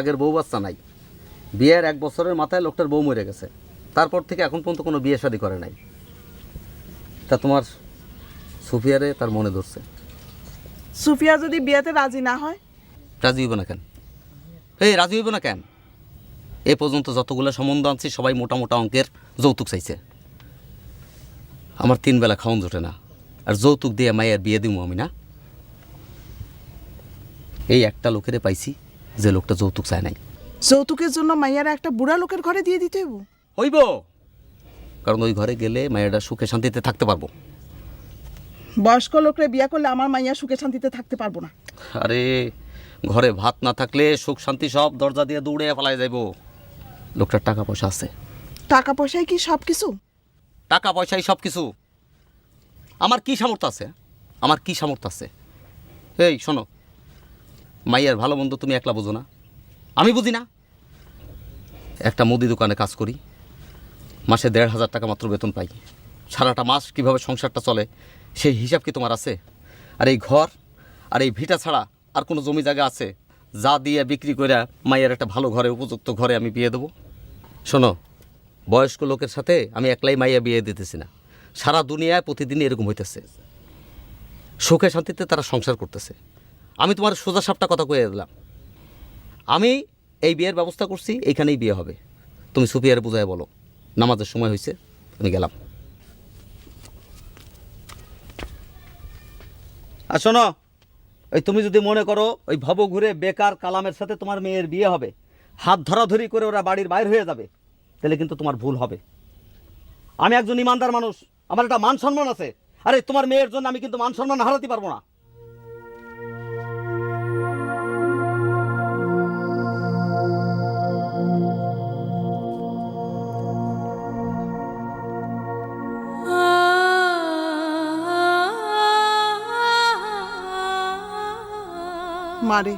আগের বউ বাচ্চা নাই। বিয়ের এক বছরের মাথায় লোকটার বউ মরে গেছে। তারপর থেকে এখন পর্যন্ত কোনো বিয়ে শাদী করে নাই। তা তোমার সুফিয়ারে তার মনে ধরছে। সুফিয়া যদি বিয়েতে রাজি না হয়? রাজি হইব না কেন? এই রাজি হইব না কেন? এ পর্যন্ত যতগুলো সম্বন্ধ আনছি সবাই মোটা মোটা অঙ্কের যৌতুক চাইছে। আমার তিন বেলা খাওয়ান জোটে না। আর যৌতুক দিয়ে মায়ের বিয়ে দিব আমি না। এই একটা লোকেরে পাইছি। যে লোকটা যৌতুক চায় নাই। যৌতুকের জন্য মাইয়ারা একটা বুড়া লোকের ঘরে দিয়ে দিতে হইব। হইব। কারণ ওই ঘরে গেলে মায়েরা সুখে শান্তিতে থাকতে পারব। বয়স্ক লোকরে বিয়ে করলে আমার মাইয়া সুখে শান্তিতে থাকতে পারব না। আরে ঘরে ভাত না থাকলে সুখ শান্তি সব দরজা দিয়ে দৌড়ে ফেলায় যাইব। লোকটার টাকা পয়সা আছে। টাকা পয়সায় কি সব কিছু? টাকা পয়সাই সব কিছু। আমার কি সামর্থ্য আছে? আমার কি সামর্থ্য আছে? এই শোনো মাইয়ার ভালো মন্দ তুমি একলা বুঝো না। আমি বুঝি না। একটা মুদি দোকানে কাজ করি, মাসে দেড় হাজার টাকা মাত্র বেতন পাই। সারাটা মাস কীভাবে সংসারটা চলে, সেই হিসাব কি তোমার আছে? আর এই ঘর, আর এই ভিটা ছাড়া আর কোনো জমি জায়গা আছে? যা দিয়ে বিক্রি করে মাইয়ার একটা ভালো ঘরে, উপযুক্ত ঘরে আমি বিয়ে দেবো। শোনো, বয়স্ক লোকের সাথে আমি একলাই মাইয়া বিয়ে দিতেছি না। সারা দুনিয়ায় প্রতিদিন এরকম হইতেছে। সুখে শান্তিতে তারা সংসার করতেছে। আমি তোমার সোজা সাপটা কথা কয়ে দিলাম। আমি এই বিয়ের ব্যবস্থা করছি, এইখানেই বিয়ে হবে। তুমি সুপিয়ারে বুঝায় বলো, নামাজের সময় হয়েছে আমি গেলাম। আর শোনো ওই তুমি যদি মনে করো ওই ভব ঘুরে বেকার কালামের সাথে তোমার মেয়ের বিয়ে হবে, হাত ধরাধরি করে ওরা বাড়ির বাইর হয়ে যাবে, তাহলে কিন্তু তোমার ভুল হবে। আমি একজন ইমানদার মানুষ, আমার একটা মান সম্মান আছে। আরে তোমার মেয়ের জন্য আমি কিন্তু মান সম্মান হারাতে পারব না। মারে।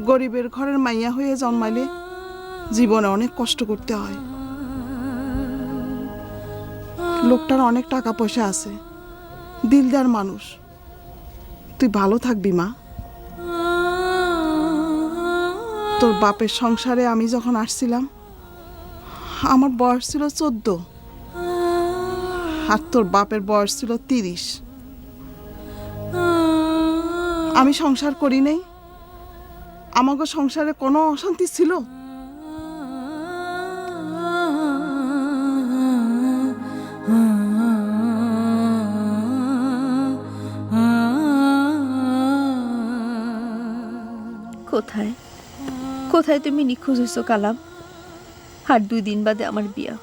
গরিবের ঘরের মাইয়া হয়ে জন্মাইলে জীবনে অনেক কষ্ট করতে হয়। লোকটার অনেক টাকা পয়সা আছে। দিলদার মানুষ। তুই ভালো থাকবি, মা। তোর বাপের সংসারে আমি যখন আসছিলাম, আমার বয়স ছিল চোদ্দ। আর তোর বাপের বয়স ছিল তিরিশ। আমি সংসার করি নাই। আমাকে সংসারে কোনো অশান্তি ছিল? কোথায়? কোথায় তুমি নিখোঁজ হয়েছো কালাম? আর দুই দিন বাদে আমার বিয়া।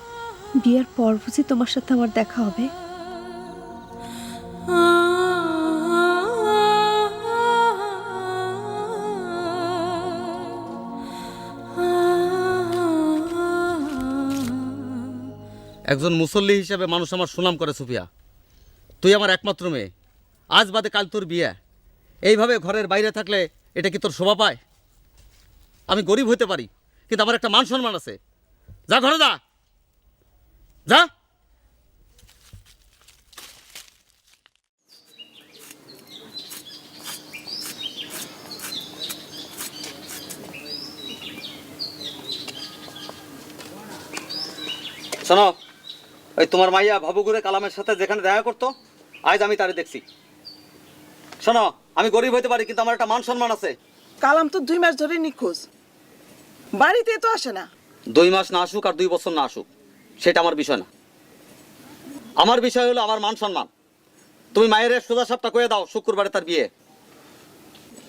বিয়ার পর বুঝি তোমার সাথে আমার দেখা হবে? একজন মুসল্লি হিসেবে মানুষ আমার সুনাম করে, সুফিয়া। তুই আমার একমাত্র মেয়ে। আজ বাদে কাল তোর বিয়ে। এইভাবে ঘরের বাইরে থাকলে এটা কি তোর শোভা পায়? আমি গরিব হতে পারি, কিন্তু আমার একটা মান সম্মান আছে। যা ঘরে যা। যা। শোনো ওই তোমার মাইয়া ভাবুগুরে কালামের সাথে যেখানে দেখা করতো আজ আমি তারে দেখছি। শোনো আমি গরিব হইতে পারি কিন্তু আমার একটা মান সম্মান আছে। কালাম তো দুই মাস ধরে নিখোঁজ। বাড়িতে তো আসে না। দুই মাস না আসুক আর দুই বছর না আসুক সেটা আমার বিষয় না। আমার বিষয় হলো আমার মান সম্মান। তুমি মায়ের সোজা সাপটা করে দাও শুক্রবারে তার বিয়ে।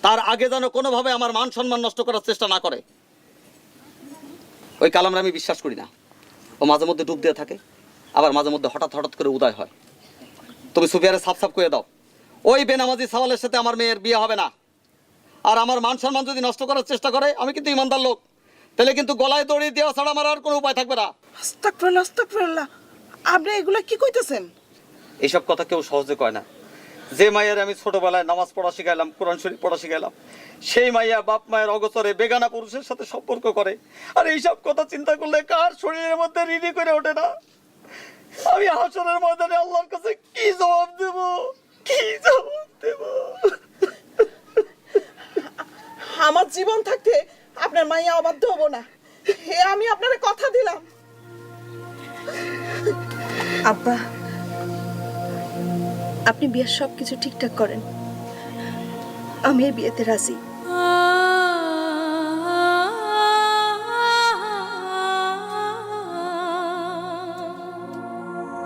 তার আগে যেন কোনোভাবে আমার মান সম্মান নষ্ট করার চেষ্টা না করে। ওই কালামরা আমি বিশ্বাস করি না। ও মাঝে মধ্যে ডুব দিয়ে থাকে। আবার মাঝে মধ্যে হঠাৎ হঠাৎ করে উদয় হয়। তুমি সুফিয়ারে সাফ সাফ করে দাও। ওই বেনামাজি সাওয়ালের সাথে আমার মেয়ের বিয়ে হবে না। আর আমার মান সম্মান যদি নষ্ট করার চেষ্টা করে আমি কিন্তু ইমানদার লোক। তাহলে কিন্তু গলায় দড়ি দেওয়া ছাড়া আমার আর কোনো উপায় থাকবে না। আস্তাকফিরুল্লাহ আস্তাকফিরুল্লাহ আপনি এগুলো কি কইতেছেন? এইসব কথা কেউ সহজে কয় না। যে মায়ের আমি ছোটবেলায় নামাজ পড়া শিখাইলাম কোরআন শরীফ পড়া শিখাইলাম সেই মাইয়া বাপ মায়ের অগচরে বেগানা পুরুষের সাথে সম্পর্ক করে। আর এইসব কথা চিন্তা করলে কার শরীরের মধ্যে রিডি করে ওঠে না? আমি হাসনের ময়দানে আল্লাহর কাছে কি জবাব দেব? কি জবাব দেব? আমার জীবন থাকতে আপনার মাইয়া অবাধ্য হব না। হে, আমি আপনার কথা দিলাম। আব্বা, আপনি বিয়ের সব কিছু ঠিকঠাক করেন। আমি এই বিয়েতে রাজি।